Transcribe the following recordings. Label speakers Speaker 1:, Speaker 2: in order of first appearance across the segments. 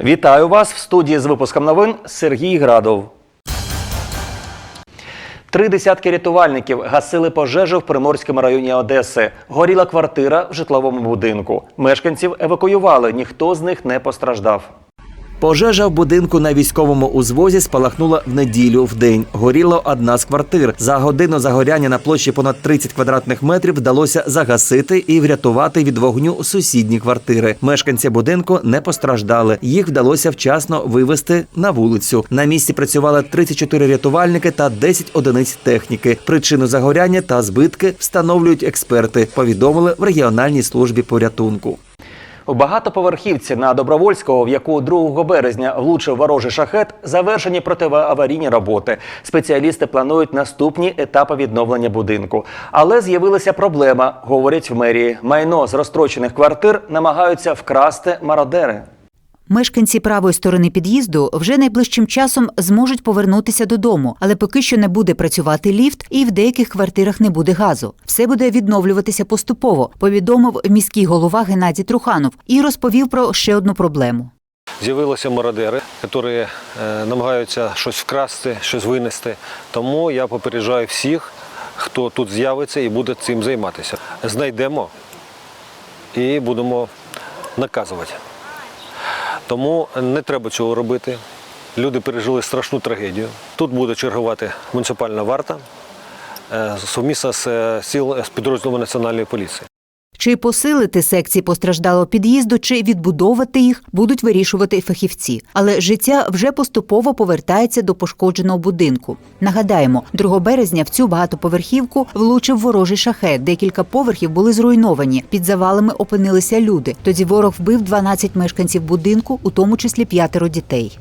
Speaker 1: Вітаю вас в студії з випуском новин Сергій Градов. Три десятки рятувальників гасили пожежу в Приморському районі Одеси. Горіла квартира в житловому будинку. Мешканців евакуювали, ніхто з них не постраждав. Пожежа в будинку на військовому узвозі спалахнула в неділю в день. Горіла одна з квартир. За годину загоряння на площі понад 30 квадратних метрів вдалося загасити і врятувати від вогню сусідні квартири. Мешканці будинку не постраждали. Їх вдалося вчасно вивезти на вулицю. На місці працювали 34 рятувальники та 10 одиниць техніки. Причину загоряння та збитки встановлюють експерти. Повідомили в регіональній службі порятунку. У багатоповерхівці на Добровольського, в яку 2 березня влучив ворожий шахет, завершені протиаварійні роботи. Спеціалісти планують наступні етапи відновлення будинку. Але з'явилася проблема, говорять в мерії. Майно з розстрочених квартир намагаються вкрасти мародери.
Speaker 2: Мешканці правої сторони під'їзду вже найближчим часом зможуть повернутися додому, але поки що не буде працювати ліфт, і в деяких квартирах не буде газу. Все буде відновлюватися поступово. Повідомив міський голова Геннадій Труханов і розповів про ще одну проблему.
Speaker 3: З'явилися мародери, які е, намагаються щось вкрасти, щось винести. Тому я попереджаю всіх, хто тут з'явиться і буде цим займатися. Знайдемо і будемо наказувати. Тому не треба цього робити. Люди пережили страшну трагедію. Тут буде чергувати муніципальна варта совмісно сумісно з е, з підрозділами національної поліції.
Speaker 2: Чи посилити секції постраждалого під'їзду, чи відбудовувати їх, будуть вирішувати фахівці. Але життя вже поступово повертається до пошкодженого будинку. Нагадаємо, 2 березня в цю багатоповерхівку влучив ворожий шахет. Декілька поверхів були зруйновані. Під завалами опинилися люди. Тоді ворог вбив 12 мешканців будинку, у тому числі п'ятеро дітей.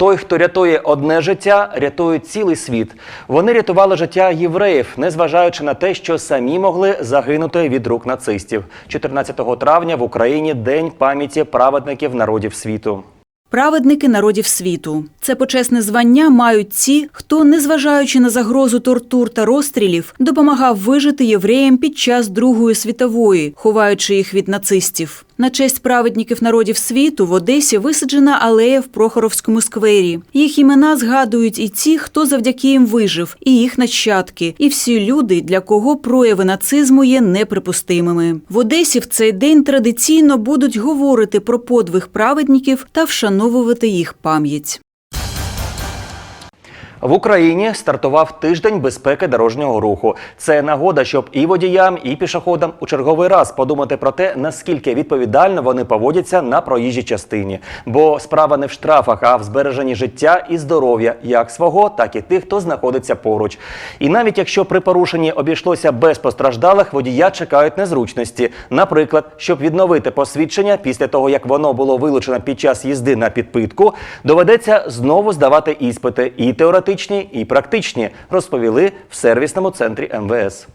Speaker 1: Той, хто рятує одне життя, рятує цілий світ. Вони рятували життя євреїв, незважаючи на те, що самі могли загинути від рук нацистів. 14 травня в Україні день пам'яті праведників народів світу.
Speaker 4: Праведники народів світу це почесне звання мають ті, хто, незважаючи на загрозу тортур та розстрілів, допомагав вижити євреям під час Другої світової, ховаючи їх від нацистів. На честь праведників народів світу в Одесі висаджена алея в Прохоровському сквері. Їх імена згадують і ті, хто завдяки їм вижив, і їх нащадки, і всі люди, для кого прояви нацизму є неприпустимими. В Одесі в цей день традиційно будуть говорити про подвиг праведників та вшановувати їх пам'ять.
Speaker 1: В Україні стартував тиждень безпеки дорожнього руху. Це нагода, щоб і водіям, і пішоходам у черговий раз подумати про те, наскільки відповідально вони поводяться на проїжджій частині. Бо справа не в штрафах, а в збереженні життя і здоров'я як свого, так і тих, хто знаходиться поруч. І навіть якщо при порушенні обійшлося без постраждалих, водія чекають незручності. Наприклад, щоб відновити посвідчення після того, як воно було вилучено під час їзди на підпитку, доведеться знову здавати іспити і теоретичні, і практичні, розповіли в сервісному центрі МВС.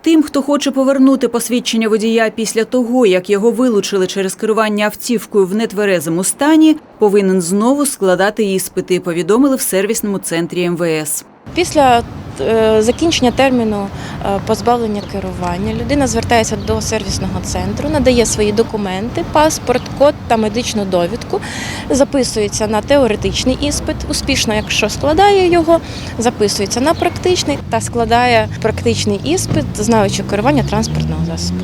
Speaker 4: Тим, хто хоче повернути посвідчення водія після того, як його вилучили через керування автівкою в нетверезому стані, повинен знову складати іспити, повідомили в сервісному центрі МВС.
Speaker 5: Після е, закінчення терміну е, позбавлення керування людина звертається до сервісного центру, надає свої документи, паспорт, код та медичну довідку, записується на теоретичний іспит. Успішно, якщо складає його, записується на практичний та складає практичний іспит, знаючи керування транспортного засобу.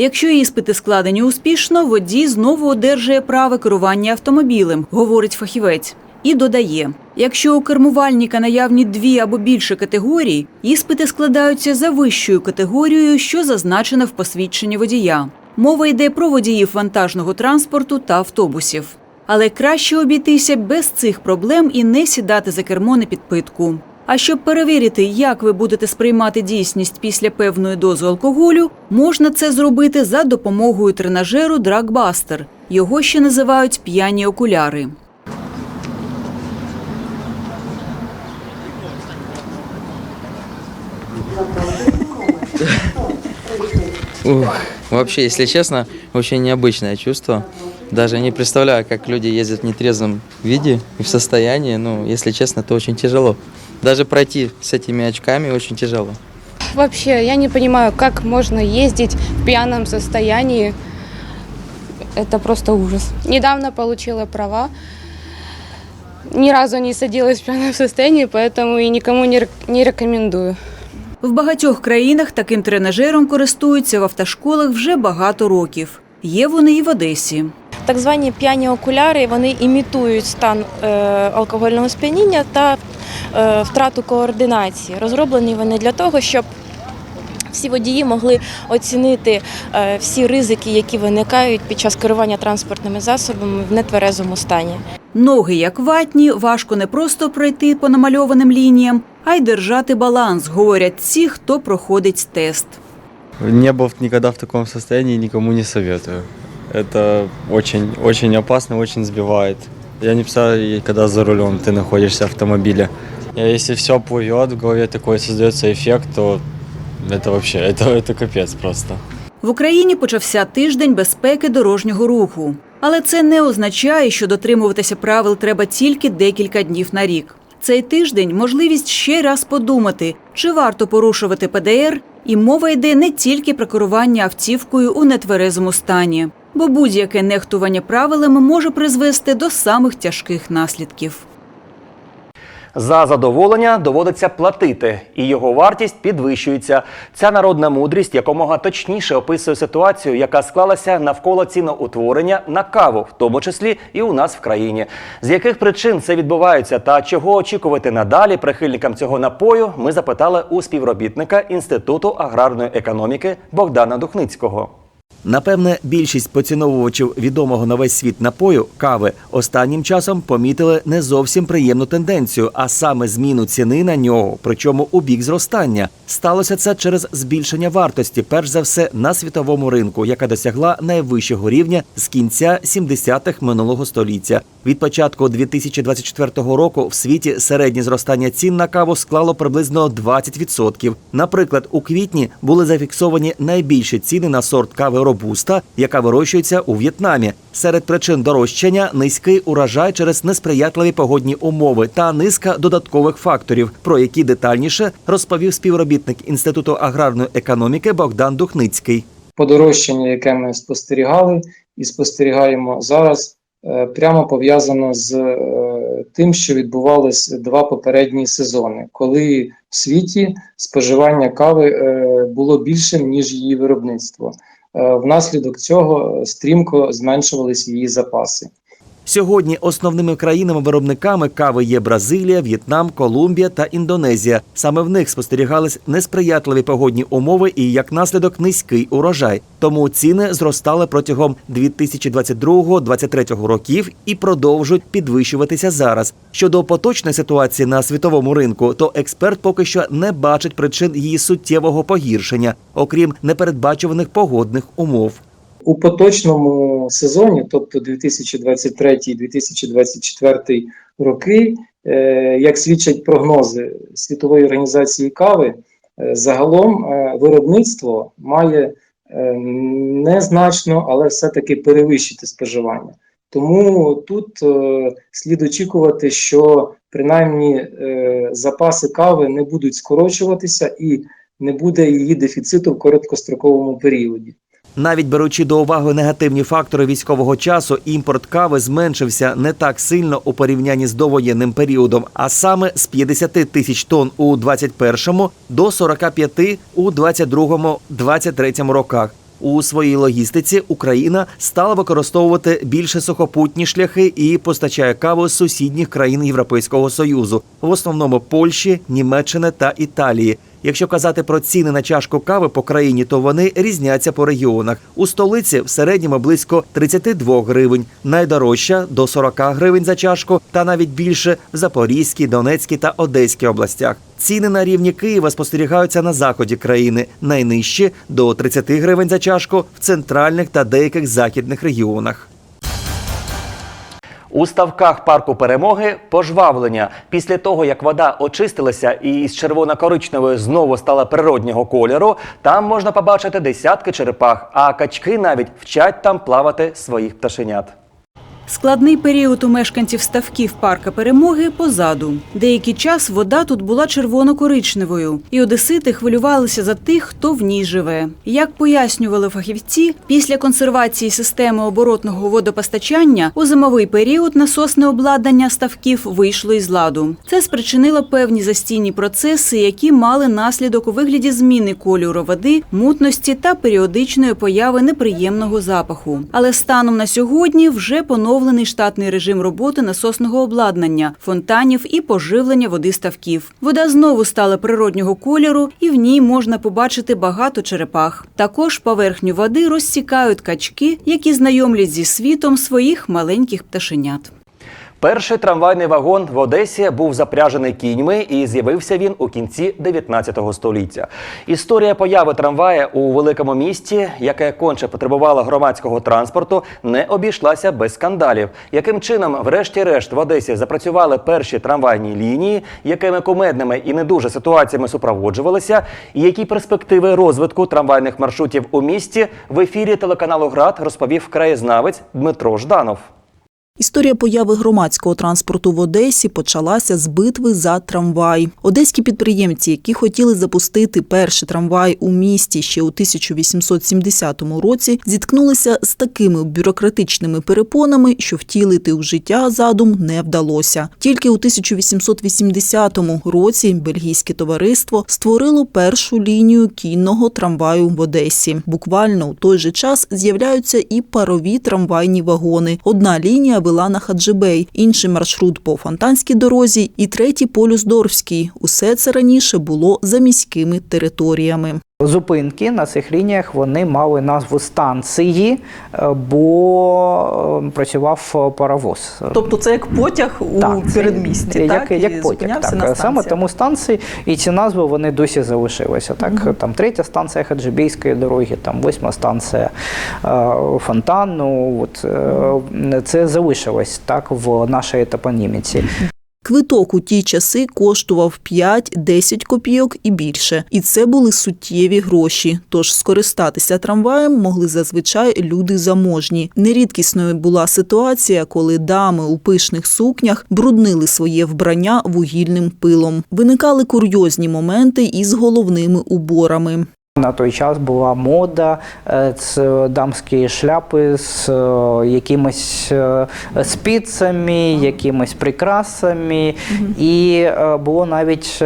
Speaker 4: Якщо іспити складені успішно, водій знову одержує право керування автомобілем, говорить фахівець. І додає, якщо у кермувальника наявні дві або більше категорій, іспити складаються за вищою категорією, що зазначена в посвідченні водія. Мова йде про водіїв вантажного транспорту та автобусів. Але краще обійтися без цих проблем і не сідати за кермо на підпитку. А щоб перевірити, як ви будете сприймати дійсність після певної дози алкоголю, можна це зробити за допомогою тренажеру Драгбастер. Його ще називають п'яні окуляри.
Speaker 6: Ух, вообще, если честно, очень необычное чувство. Даже не представляю, как люди ездят в нетрезвом виде и в состоянии. Ну, если честно, это очень тяжело. Даже пройти с этими очками очень тяжело.
Speaker 7: Вообще, я не понимаю, как можно ездить в пьяном состоянии. это просто ужас. Недавно получила права. Ни разу не садилась в пьяном состоянии, поэтому и никому не, рек- не рекомендую.
Speaker 4: В багатьох країнах таким тренажером користуються в автошколах вже багато років. Є вони і в Одесі.
Speaker 5: Так звані п'яні окуляри вони імітують стан е, алкогольного сп'яніння та е, втрату координації. Розроблені вони для того, щоб всі водії могли оцінити е, всі ризики, які виникають під час керування транспортними засобами в нетверезому стані.
Speaker 4: Ноги як ватні, важко не просто пройти по намальованим лініям, а й держати баланс, говорять ті, хто проходить тест.
Speaker 8: Не был никогда в таком состоянии, никому не советую. Это очень, очень опасно, очень сбивает. Я не представляю, когда за рулем ты находишься в автомобиле. А Если все плывет, в голове такой создается эффект, то это вообще, это, это капец просто.
Speaker 4: В Україні почався тиждень безпеки дорожнього руху. Але це не означає, що дотримуватися правил треба тільки декілька днів на рік. Цей тиждень можливість ще раз подумати, чи варто порушувати ПДР, і мова йде не тільки про керування автівкою у нетверезому стані, бо будь-яке нехтування правилами може призвести до самих тяжких наслідків.
Speaker 1: За задоволення доводиться платити, і його вартість підвищується. Ця народна мудрість якомога точніше описує ситуацію, яка склалася навколо ціноутворення на каву, в тому числі і у нас в країні. З яких причин це відбувається та чого очікувати надалі прихильникам цього напою, ми запитали у співробітника Інституту аграрної економіки Богдана Духницького. Напевне, більшість поціновувачів відомого на весь світ напою кави останнім часом помітили не зовсім приємну тенденцію, а саме зміну ціни на нього, причому у бік зростання. Сталося це через збільшення вартості, перш за все на світовому ринку, яка досягла найвищого рівня з кінця 70-х минулого століття. Від початку 2024 року в світі середнє зростання цін на каву склало приблизно 20%. Наприклад, у квітні були зафіксовані найбільші ціни на сорт кави робуста, яка вирощується у В'єтнамі. Серед причин дорожчання низький урожай через несприятливі погодні умови та низка додаткових факторів, про які детальніше розповів співробітник інституту аграрної економіки Богдан Духницький.
Speaker 9: подорожчання, яке ми спостерігали і спостерігаємо зараз, е, прямо пов'язано з е, тим, що відбувались два попередні сезони, коли в світі споживання кави е, було більшим ніж її виробництво. Внаслідок цього стрімко зменшувалися її запаси.
Speaker 1: Сьогодні основними країнами-виробниками кави є Бразилія, В'єтнам, Колумбія та Індонезія. Саме в них спостерігались несприятливі погодні умови і як наслідок низький урожай. Тому ціни зростали протягом 2022-2023 років і продовжують підвищуватися зараз. Щодо поточної ситуації на світовому ринку, то експерт поки що не бачить причин її суттєвого погіршення, окрім непередбачуваних погодних умов.
Speaker 9: У поточному сезоні, тобто 2023-2024 роки, е, як свідчать прогнози Світової організації кави, е, загалом е, виробництво має незначно, але все-таки перевищити споживання. Тому тут слід очікувати, що принаймні запаси кави не будуть скорочуватися і не буде її дефіциту в короткостроковому періоді.
Speaker 1: Навіть беручи до уваги негативні фактори військового часу, імпорт кави зменшився не так сильно у порівнянні з довоєнним періодом, а саме з 50 тисяч тонн у 21-му до 45 у 22-23 роках. У своїй логістиці Україна стала використовувати більше сухопутні шляхи і постачає каву з сусідніх країн Європейського союзу, в основному Польщі, Німеччини та Італії. Якщо казати про ціни на чашку кави по країні, то вони різняться по регіонах. У столиці в середньому близько 32 гривень, найдорожча до 40 гривень за чашку, та навіть більше в Запорізькій, Донецькій та Одеській областях. Ціни на рівні Києва спостерігаються на заході країни, найнижчі до 30 гривень за чашку в центральних та деяких західних регіонах. У ставках парку перемоги пожвавлення після того, як вода очистилася і з червоно-коричневої знову стала природнього кольору, там можна побачити десятки черепах, а качки навіть вчать там плавати своїх пташенят.
Speaker 4: Складний період у мешканців ставків парка перемоги позаду. Деякий час вода тут була червоно-коричневою, і одесити хвилювалися за тих, хто в ній живе. Як пояснювали фахівці, після консервації системи оборотного водопостачання у зимовий період насосне обладнання ставків вийшло із ладу. Це спричинило певні застійні процеси, які мали наслідок у вигляді зміни кольору води, мутності та періодичної появи неприємного запаху. Але станом на сьогодні вже поновлений штатний режим роботи насосного обладнання, фонтанів і поживлення води ставків. Вода знову стала природнього кольору, і в ній можна побачити багато черепах. Також поверхню води розсікають качки, які знайомлять зі світом своїх маленьких пташенят.
Speaker 1: Перший трамвайний вагон в Одесі був запряжений кіньми і з'явився він у кінці 19 століття. Історія появи трамвая у великому місті, яке конче потребувало громадського транспорту, не обійшлася без скандалів. Яким чином, врешті-решт, в Одесі запрацювали перші трамвайні лінії, якими кумедними і не дуже ситуаціями супроводжувалися, і які перспективи розвитку трамвайних маршрутів у місті в ефірі телеканалу ГРАД розповів краєзнавець Дмитро Жданов.
Speaker 10: Історія появи громадського транспорту в Одесі почалася з битви за трамвай. Одеські підприємці, які хотіли запустити перший трамвай у місті ще у 1870 році, зіткнулися з такими бюрократичними перепонами, що втілити у життя задум не вдалося. Тільки у 1880 році бельгійське товариство створило першу лінію кінного трамваю в Одесі. Буквально у той же час з'являються і парові трамвайні вагони. Одна лінія вела на Хаджибей, інший маршрут по Фонтанській дорозі і третій по Люздорфській. Усе це раніше було за міськими територіями.
Speaker 11: Зупинки на цих лініях вони мали назву станції, е, бо е, працював паровоз.
Speaker 10: Тобто це як потяг у
Speaker 11: Так,
Speaker 10: передмісті,
Speaker 11: як,
Speaker 10: так?
Speaker 11: як
Speaker 10: І
Speaker 11: потяг. Так.
Speaker 10: на
Speaker 11: Саме тому станції і ці назви вони досі залишилися. Так, там третя станція Хаджибійської дороги, там восьма станція е, Фонтану. От е, це залишилось так в нашій топоніміці.
Speaker 10: Квиток у ті часи коштував 5-10 копійок і більше. І це були суттєві гроші. Тож скористатися трамваєм могли зазвичай люди заможні. Нерідкісною була ситуація, коли дами у пишних сукнях бруднили своє вбрання вугільним пилом. Виникали курйозні моменти із головними уборами.
Speaker 11: На той час була мода, це дамські шляпи з е, якимись е, спицями, якимись прикрасами. І е, було навіть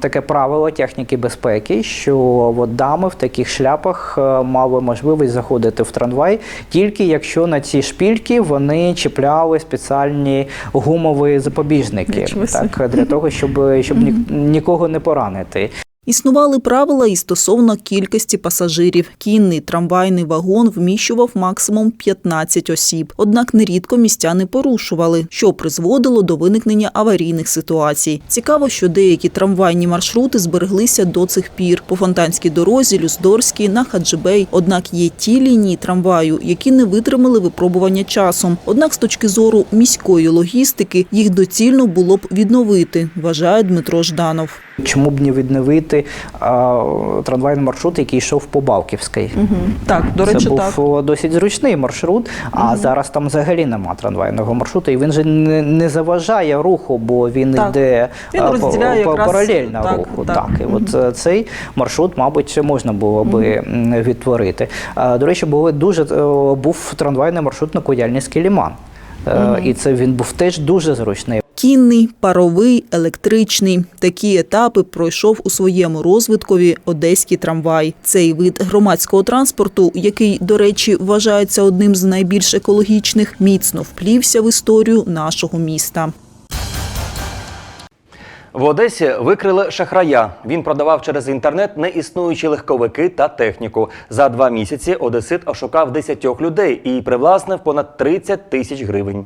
Speaker 11: таке правило техніки безпеки, що от дами в таких шляпах мали можливість заходити в трамвай, тільки якщо на ці шпільки вони чіпляли спеціальні гумові запобіжники, так для того, щоб, щоб нікого не поранити.
Speaker 10: Існували правила і стосовно кількості пасажирів. Кінний трамвайний вагон вміщував максимум 15 осіб. Однак нерідко містя не порушували, що призводило до виникнення аварійних ситуацій. Цікаво, що деякі трамвайні маршрути збереглися до цих пір по фонтанській дорозі, Люздорській, на Хаджибей. Однак є ті лінії трамваю, які не витримали випробування часом. Однак, з точки зору міської логістики, їх доцільно було б відновити, вважає Дмитро Жданов.
Speaker 11: Чому б не відновити а, трамвайний маршрут, який йшов по Балківській?
Speaker 10: Так, до
Speaker 11: Це був
Speaker 10: так.
Speaker 11: досить зручний маршрут, а зараз там взагалі нема трамвайного маршруту, і він же не, не заважає руху, бо він
Speaker 10: Так.
Speaker 11: йде
Speaker 10: Він
Speaker 11: а, по-
Speaker 10: якраз,
Speaker 11: паралельно
Speaker 10: так,
Speaker 11: руху.
Speaker 10: так.
Speaker 11: Так, і от е, цей маршрут, мабуть, можна було би м, відтворити. А, До речі, були дуже е, був трамвайний маршрут на Куяльницький ліман. Е, І це він був теж дуже зручний.
Speaker 10: Кінний, паровий, електричний. Такі етапи пройшов у своєму розвиткові одеський трамвай. Цей вид громадського транспорту, який, до речі, вважається одним з найбільш екологічних, міцно вплівся в історію нашого міста.
Speaker 1: В Одесі викрили шахрая. Він продавав через інтернет неіснуючі легковики та техніку. За два місяці Одесит ошукав 10 людей і привласнив понад 30 тисяч гривень.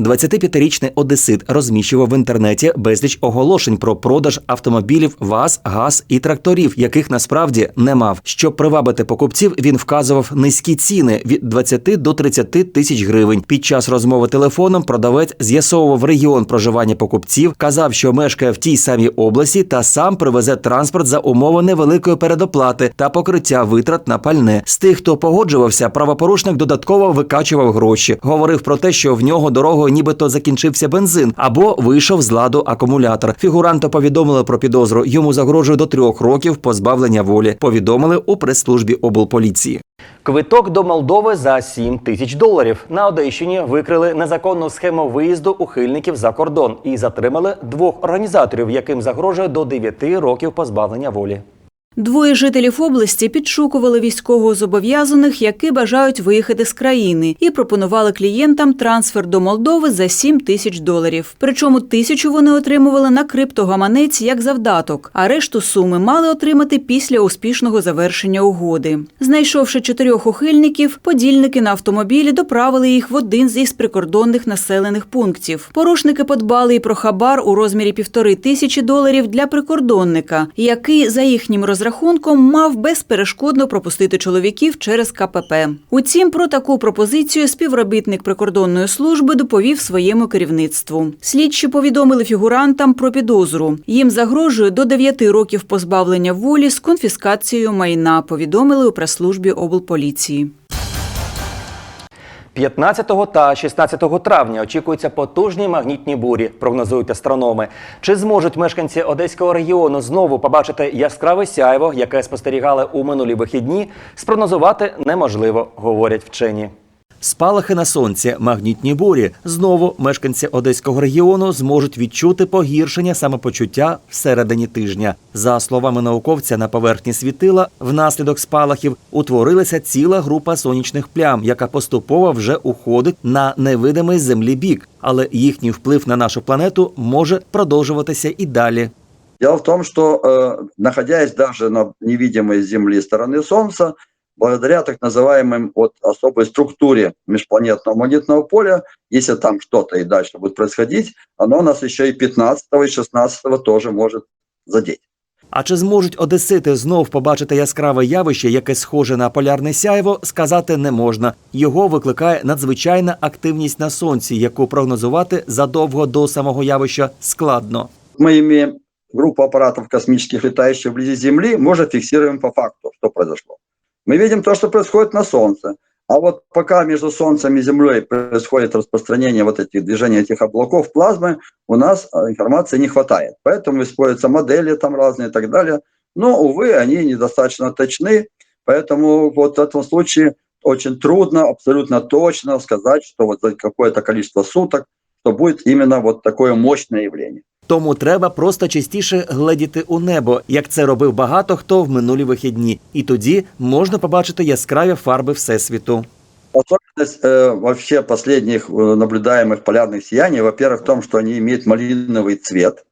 Speaker 1: 25-річний одесит розміщував в інтернеті безліч оголошень про продаж автомобілів ВАЗ, ГАЗ і тракторів, яких насправді не мав. Щоб привабити покупців, він вказував низькі ціни від 20 до 30 тисяч гривень. Під час розмови телефоном продавець з'ясовував регіон проживання покупців, казав, що мешкає в тій самій області, та сам привезе транспорт за умови невеликої передоплати та покриття витрат на пальне. З тих, хто погоджувався, правопорушник додатково викачував гроші. Говорив про те, що в нього дорогою нібито закінчився бензин або вийшов з ладу акумулятор. Фігуранту повідомили про підозру. Йому загрожує до трьох років позбавлення волі. Повідомили у прес-службі облполіції. Квиток до Молдови за 7 тисяч доларів. На Одещині викрили незаконну схему виїзду ухильників за кордон і затримали двох організаторів, яким загрожує до 9 років позбавлення волі.
Speaker 4: Двоє жителів області підшукували військовозобов'язаних, які бажають виїхати з країни, і пропонували клієнтам трансфер до Молдови за 7 тисяч доларів. Причому тисячу вони отримували на криптогаманець як завдаток, а решту суми мали отримати після успішного завершення угоди. Знайшовши чотирьох ухильників, подільники на автомобілі доправили їх в один з із прикордонних населених пунктів. Порушники подбали і про хабар у розмірі півтори тисячі доларів для прикордонника, який за їхнім розрахунком мав безперешкодно пропустити чоловіків через КПП. Утім, про таку пропозицію співробітник прикордонної служби доповів своєму керівництву. Слідчі повідомили фігурантам про підозру. Їм загрожує до 9 років позбавлення волі з конфіскацією майна. Повідомили у прес-службі облполіції.
Speaker 1: 15 та 16 травня очікуються потужні магнітні бурі, прогнозують астрономи. Чи зможуть мешканці одеського регіону знову побачити яскраве сяйво, яке спостерігали у минулі вихідні, спрогнозувати неможливо, говорять вчені. Спалахи на сонці, магнітні бурі. Знову мешканці одеського регіону зможуть відчути погіршення самопочуття всередині тижня. За словами науковця, на поверхні світила внаслідок спалахів утворилася ціла група сонячних плям, яка поступово вже уходить на невидимий землі бік, але їхній вплив на нашу планету може продовжуватися і далі.
Speaker 12: Дело в том, что э, находясь даже на невидимой Земли стороны Солнца, благодаря так называемым вот особой структуре межпланетного магнитного поля, если там что-то и дальше будет происходить, оно нас еще и 15 и 16 тоже может задеть.
Speaker 1: А чи зможуть одесити знов побачити яскраве явище, яке схоже на полярне сяйво, сказати не можна. Його викликає надзвичайна активність на сонці, яку прогнозувати задовго до самого явища складно.
Speaker 12: Мы имеем группу аппаратов космических, летающих вблизи Земли, мы уже фиксируем по факту, что произошло. Мы видим то, что происходит на Солнце. А вот пока между Солнцем и Землей происходит распространение вот этих движений этих облаков плазмы, у нас а, информации не хватает. Поэтому используются модели там разные и так далее. Но, увы, они недостаточно точны. Поэтому вот в этом случае очень трудно абсолютно точно сказать, что вот за какое-то количество суток, что будет именно вот такое мощное явление.
Speaker 1: Тому треба просто частіше гледіти у небо, як це робив багато хто в минулі вихідні, і тоді можна побачити яскраві фарби всесвіту.
Speaker 12: Особенность э, вообще последних э, наблюдаемых полярных сияний, во-первых, в том, что они имеют малиновый цвет.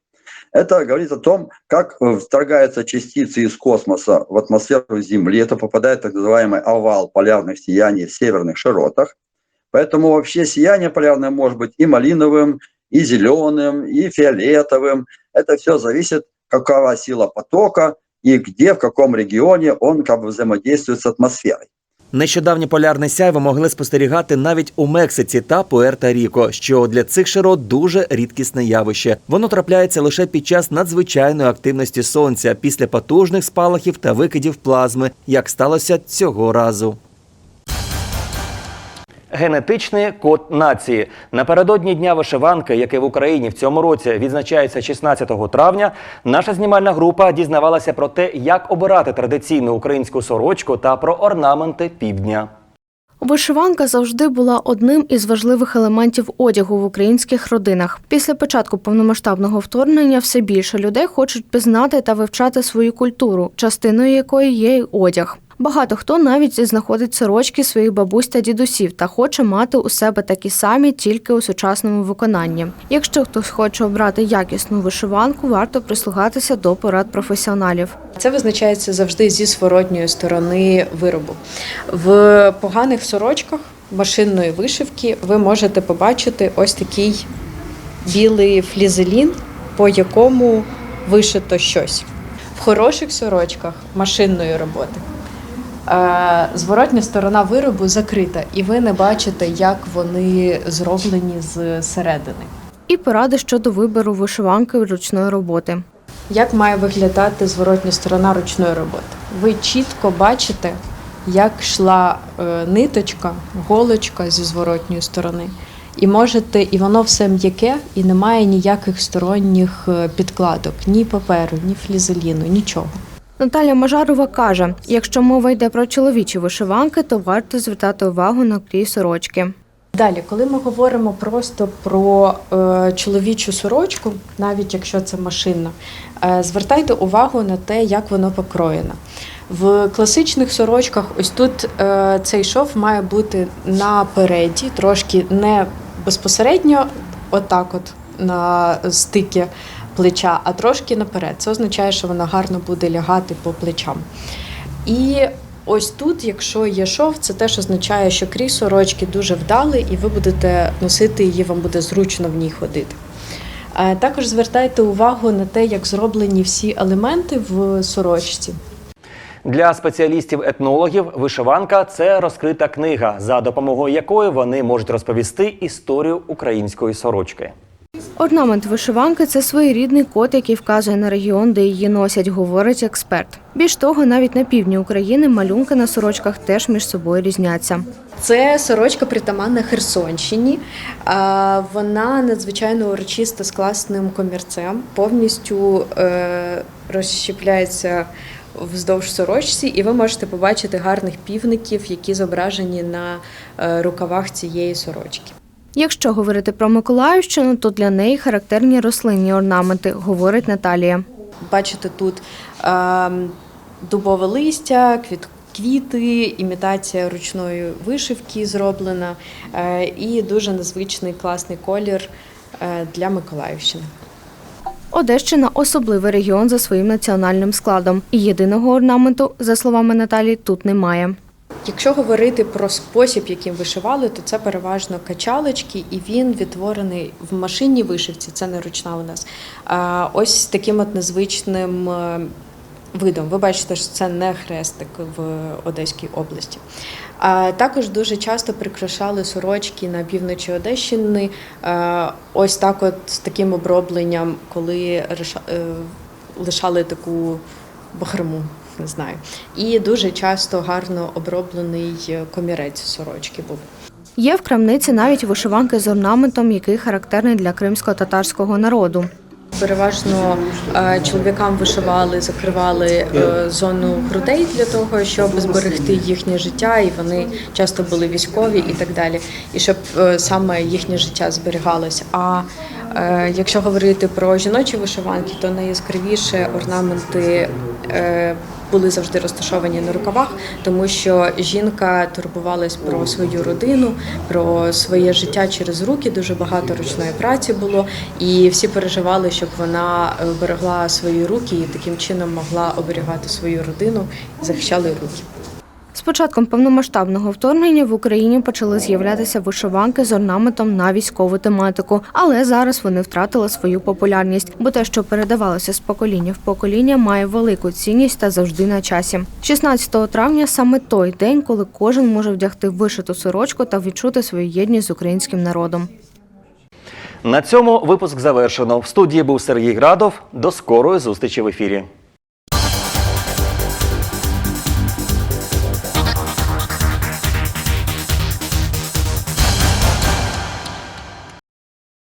Speaker 12: Это говорит о том, как э, вторгаются частицы из космоса в атмосферу Земли. Это попадает в так называемый овал полярных сияний в северных широтах. Поэтому вообще сияние полярное может быть и малиновым, и зеленым, и фиолетовым. Это все зависит, какова сила потока и где, в каком регионе он как бы взаимодействует с атмосферой.
Speaker 1: Нещодавнє полярне сяйво могли спостерігати навіть у Мексиці та Пуерто-Ріко, що для цих широт дуже рідкісне явище. Воно трапляється лише під час надзвичайної активності сонця після потужних спалахів та викидів плазми, як сталося цього разу. Генетичний код нації напередодні дня вишиванки, який в Україні в цьому році відзначається 16 травня. Наша знімальна група дізнавалася про те, як обирати традиційну українську сорочку та про орнаменти півдня.
Speaker 13: Вишиванка завжди була одним із важливих елементів одягу в українських родинах. Після початку повномасштабного вторгнення все більше людей хочуть пізнати та вивчати свою культуру, частиною якої є й одяг. Багато хто навіть знаходить сорочки своїх бабусь та дідусів та хоче мати у себе такі самі, тільки у сучасному виконанні. Якщо хтось хоче обрати якісну вишиванку, варто прислухатися до порад професіоналів.
Speaker 14: Це визначається завжди зі зворотньої сторони виробу. В поганих сорочках машинної вишивки ви можете побачити ось такий білий флізелін, по якому вишито щось. В хороших сорочках машинної роботи зворотня сторона виробу закрита, і ви не бачите, як вони зроблені з середини.
Speaker 13: І поради щодо вибору вишиванки ручної роботи.
Speaker 14: Як має виглядати зворотня сторона ручної роботи? Ви чітко бачите, як йшла е, ниточка, голочка зі зворотньої сторони. І можете, і воно все м'яке, і немає ніяких сторонніх е, підкладок, ні паперу, ні флізеліну, нічого.
Speaker 13: Наталя Мажарова каже: якщо мова йде про чоловічі вишиванки, то варто звертати увагу на крій сорочки.
Speaker 14: Далі, коли ми говоримо просто про е, чоловічу сорочку, навіть якщо це машинна, е, звертайте увагу на те, як воно покроєно. В класичних сорочках, ось тут е, цей шов має бути напереді, трошки не безпосередньо, отак, от на стикі плеча, а трошки наперед. Це означає, що вона гарно буде лягати по плечам. І ось тут, якщо є шов, це теж означає, що крій сорочки дуже вдалий, і ви будете носити її, вам буде зручно в ній ходити. Е, Також звертайте увагу на те, як зроблені всі елементи в сорочці.
Speaker 1: Для спеціалістів-етнологів вишиванка це розкрита книга, за допомогою якої вони можуть розповісти історію української сорочки.
Speaker 13: Орнамент вишиванки це своєрідний код, який вказує на регіон, де її носять, говорить експерт. Більш того, навіть на півдні України малюнки на сорочках теж між собою різняться.
Speaker 14: Це сорочка притаманна Херсонщині. Вона надзвичайно урочиста з класним комірцем, повністю е, розщепляється вздовж сорочці, і ви можете побачити гарних півників, які зображені на е, рукавах цієї сорочки.
Speaker 13: Якщо говорити про Миколаївщину, то для неї характерні рослинні орнаменти, говорить Наталія.
Speaker 14: Бачите тут е, дубове листя, квіт, квіти, імітація ручної вишивки зроблена е, і дуже незвичний класний колір е, для Миколаївщини.
Speaker 13: Одещина особливий регіон за своїм національним складом. І єдиного орнаменту, за словами Наталі, тут немає.
Speaker 14: Якщо говорити про спосіб, яким вишивали, то це переважно качалочки, і він відтворений в машинній вишивці, це не ручна у нас. Ось таким от незвичним е, видом. Ви бачите, що це не хрестик в Одеській області. А також дуже часто прикрашали сорочки на півночі Одещини. Ось так, от з таким обробленням, коли е, лишали таку бахрому. Не знаю, і дуже часто гарно оброблений е, комірець сорочки був.
Speaker 13: Є в крамниці навіть вишиванки з орнаментом, який характерний для кримсько-татарського народу.
Speaker 14: Переважно е, чоловікам вишивали, закривали е, зону грудей для того, щоб зберегти їхнє життя, і вони часто були військові і так далі, і щоб саме їхнє життя зберігалось. А якщо говорити про жіночі вишиванки, то найяскравіше орнаменти були завжди розташовані на рукавах, тому що жінка турбувалась про свою родину, про своє життя через руки. Дуже багато ручної праці було, і всі переживали, щоб вона е, берегла свої руки і таким чином могла оберігати свою родину захищали руки.
Speaker 13: З початком повномасштабного вторгнення в Україні почали з'являтися вишиванки з орнаментом на військову тематику, але зараз вони втратили свою популярність, бо те, що передавалося з покоління в покоління, має велику цінність та завжди на часі. 16 травня саме той день, коли кожен може вдягти вишиту сорочку та відчути свою єдність з українським народом.
Speaker 1: На цьому випуск завершено. В студії був Сергій Градов. До скорої зустрічі в ефірі.